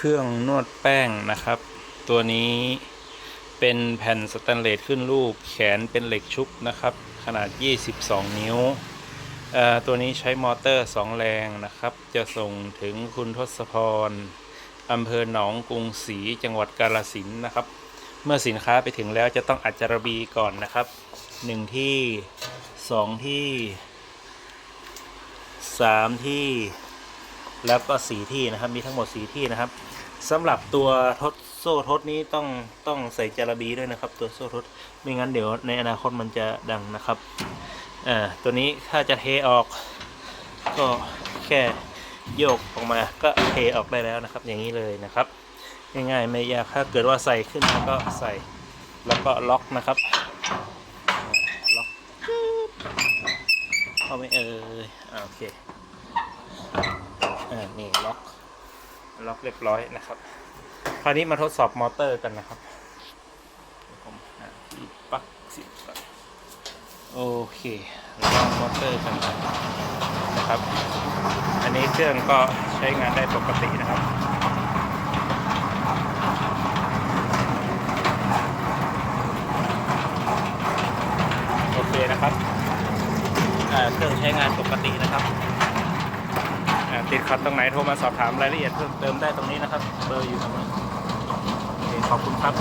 เครื่องนวดแป้งนะครับ ตัวนี้เป็นแผ่นสแตนเลสขึ้นรูป แขนเป็นเหล็กชุบนะครับ ขนาด 22 นิ้ว ตัวนี้ใช้มอเตอร์ 2 แรงนะครับ จะส่งถึงคุณทศพรอำเภอหนองกรุงศรีจังหวัดกาฬสินนะครับ เมื่อสินค้าไปถึงแล้วจะต้องอัดจารบีก่อนนะครับ 1 ที่ 2 ที่ 3 ที่ แล้วก็สีที่นะครับมีทั้งหมดสีที่นะครับสำหรับตัวทดโซ่ทดนี้ต้องต้องใส่จาระบีด้วยนะครับ ตัวโซ่ทดไม่งั้นเดี๋ยวในอนาคตมันจะดังนะครับอ่าตัวนี้ถ้าจะเทออก ก็แค่โยกออกมาก็เทออกได้แล้วนะครับ อย่างนี้เลยนะครับ ง่ายๆไม่ยากถ้าเกิดว่าใส่ขึ้นมาก็ใส่แล้วก็ล็อกนะครับล็อกเข้าไม่เอ่ยอ่าโอเค อ่านี่ล็อกล็อกเรียบร้อยนะครับ คราวนี้มาทดสอบมอเตอร์กันนะครับเดี๋ยวผมหาที่ปลั๊กเสิก่อนโอเคลองมอเตอร์กันนะครับ อันนี้เครื่องก็ใช้งานได้ปกตินะครับโอเคนะครับอ่าเครื่องใช้งานปกตินะครับอ่า ติดขัดตรงไหนโทรมาสอบถามรายละเอียดเพิ่มเติมได้ตรงนี้นะครับ เบอร์อยู่ตรงนี้ขอบคุณครับ